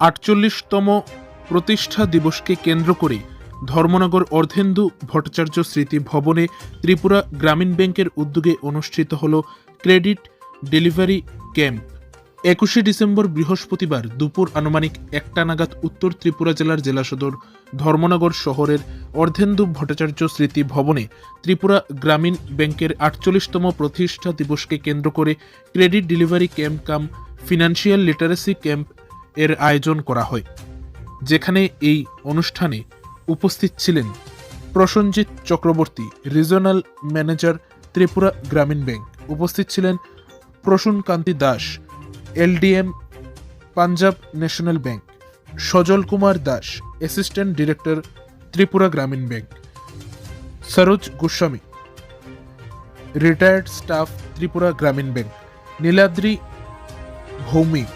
আটচল্লিশতম প্রতিষ্ঠা দিবসকে কেন্দ্র করে ধর্মনগর অর্ধেন্দু ভট্টাচার্য স্মৃতি ভবনে ত্রিপুরা গ্রামীণ ব্যাংকের উদ্যোগে অনুষ্ঠিত হল ক্রেডিট ডেলিভারি ক্যাম্প। একুশে ডিসেম্বর বৃহস্পতিবার দুপুর আনুমানিক একটা নাগাদ উত্তর ত্রিপুরা জেলার জেলা সদর ধর্মনগর শহরের অর্ধেন্দু ভট্টাচার্য স্মৃতি ভবনে ত্রিপুরা গ্রামীণ ব্যাংকের আটচল্লিশতম প্রতিষ্ঠা দিবসকে কেন্দ্র করে credit delivery camp cum, financial literacy camp এর আয়োজন করা হয়, যেখানে এই অনুষ্ঠানে উপস্থিত ছিলেন Prasenjit Chakraborty regional manager Tripura Gramin Bank. উপস্থিত ছিলেন Prasun Kanti Das, LDM Punjab National Bank. Sajal Kumar Das, assistant director Tripura Gramin Bank. Saroj Goswami, retired staff Tripura Gramin Bank. Niladri Bhowmik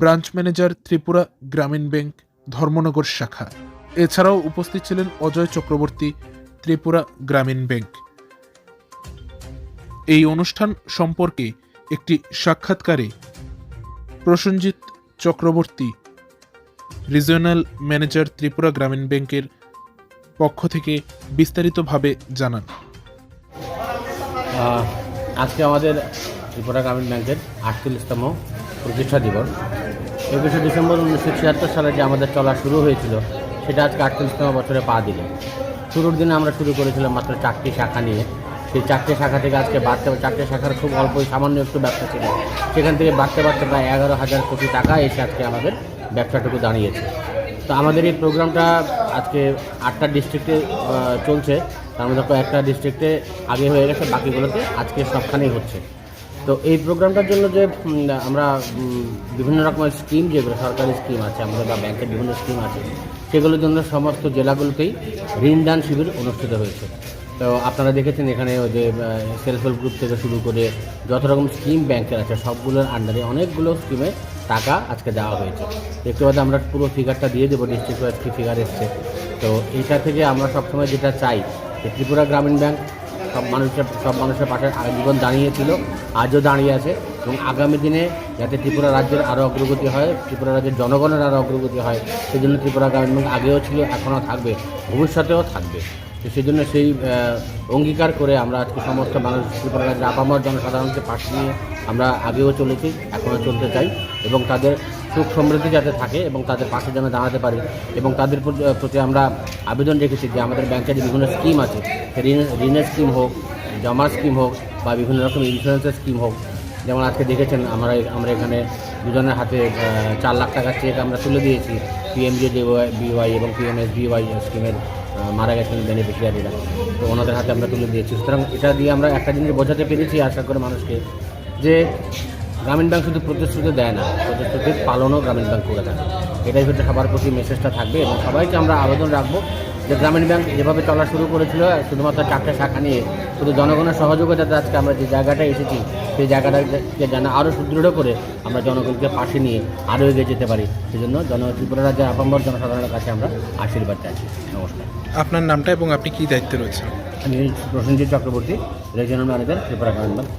branch manager Tripura Gramin Bank Dharmanagar শাখা। এছাড়াও উপস্থিত ছিলেন Ajay Chakraborty, Tripura Gramin bank. এই অনুষ্ঠান সম্পর্কে একটি সাক্ষাৎকারে Prasenjit Chakraborty, regional manager Tripura Gramin ব্যাংকের পক্ষ থেকে বিস্তারিতভাবে জানান। আজকে আমাদের ত্রিপুরা গ্রামীণ ব্যাংকের আটচল্লিশতম প্রতিষ্ঠা দিবস। একুশে ডিসেম্বর উনিশশো ছিয়াত্তর সালে যে আমাদের চলা শুরু হয়েছিল, সেটা আজকে আটচল্লিশতম বছরে পা দিল। শুরুর দিনে আমরা শুরু করেছিলাম মাত্র চারটি শাখা নিয়ে। সেই চারটে শাখা থেকে আজকে বাড়তে চারটে শাখার খুব অল্প, সামান্য একটু ব্যবসা ছিল। সেখান থেকে বাড়তে বাড়তে প্রায় এগারো হাজার কোটি টাকা এসে আজকে আমাদের ব্যবসাটুকু দাঁড়িয়েছে। তো আমাদের এই প্রোগ্রামটা আজকে আটটা ডিস্ট্রিক্টে চলছে। তার মধ্যে কয়েকটা ডিস্ট্রিক্টে আগে হয়ে গেছে, বাকিগুলোতে আজকে সবখানেই হচ্ছে। তো এই প্রোগ্রামটার জন্য যে আমরা বিভিন্ন রকমের স্কিম যেগুলো সরকারি স্কিম আছে, আমাদের বা ব্যাংকের বিভিন্ন স্কিম আছে, সেগুলোর জন্য সমস্ত জেলাগুলোতেই ঋণদান শিবির অনুষ্ঠিত হয়েছে। তো আপনারা দেখেছেন এখানে ওই যে সেলফ হেল্প গ্রুপ থেকে শুরু করে যত রকম স্কিম ব্যাংকের আছে, সবগুলোর আন্ডারে অনেকগুলো স্কিমে টাকা আজকে দেওয়া হয়েছে। একটু বাদে আমরা পুরো ফিগারটা দিয়ে দেবো ডিস্ট্রিক্ট ওয়াইজ কী ফিগার এসছে। তো এইটা থেকে আমরা সবসময় যেটা চাই, যে ত্রিপুরা গ্রামীণ ব্যাংক সব মানুষের সব মানুষের পাশে জীবন দাঁড়িয়েছিল, আজও দাঁড়িয়ে আছে এবং আগামী দিনে যাতে ত্রিপুরা রাজ্যের আরও অগ্রগতি হয়, ত্রিপুরা রাজ্যের জনগণের আরও অগ্রগতি হয় সেই জন্য ত্রিপুরা গ্রামীণ আগেও ছিল, এখনও থাকবে, ভবিষ্যতেও থাকবে। তো সেই জন্য সেই অঙ্গীকার করে আমরা আজকে সমস্ত মানুষ, ত্রিপুরা রাজ্যের আপামর জনসাধারণকে পাশে নিয়ে আমরা আগেও চলেছি, এখনও চলতে চাই এবং তাদের সুখ সমৃদ্ধি যাতে থাকে এবং তাদের পাশে যেন দাঁড়াতে পারি এবং তাদের প্রতি- আমরা আবেদন রেখেছি যে আমাদের ব্যাংকের বিভিন্ন স্কিম আছে ঋণ, ঋণের স্কিম হোক, জমার স্কিম হোক বা বিভিন্ন রকম ইন্স্যুরেন্সের স্কিম হোক, যেমন আজকে দেখেছেন আমরা আমরা এখানে দুজনের হাতে চার লাখ টাকার চেক আমরা তুলে দিয়েছি। পিএমজে বিওয়াই এবং পিএমএস বিওয়াই স্কিমের মারা গেছেন বেনিফিশিয়ারিরা তো ওনাদের হাতে আমরা তুলে দিয়েছি। সুতরাং এটা দিয়ে আমরা একটা জিনিস বোঝাতে পেরেছি আশা করে মানুষকে, যে গ্রামীণ ব্যাংক শুধু প্রতিশ্রুতি দেয় না প্রতিশ্রুতির পালনও গ্রামীণ ব্যাংক করে থাকে। এটাই হচ্ছে সবার প্রতি মেসেজটা থাকবে এবং সবাইকে আমরা আবেদন রাখব যে গ্রামীণ ব্যাংক যেভাবে চলা শুরু করেছিল শুধুমাত্র চারটে শাখা নিয়ে শুধু জনগণের সহযোগিতাতে আজকে আমরা যে জায়গাটায় এসেছি সেই জায়গাটাকে যেন আরও সুদৃঢ় করে আমরা জনগণকে পাশে নিয়ে আরও এগিয়ে যেতে পারি। সেজন্য জন ত্রিপুরা রাজ্যের আপাম্বর জনসাধারণের কাছে আমরা আশীর্বাদ চাইছি নমস্কার। আপনার নামটা এবং আপনি কী দায়িত্বে রয়েছেন? আমি Prasenjit Chakraborty regional manager Tripura Gramin Bank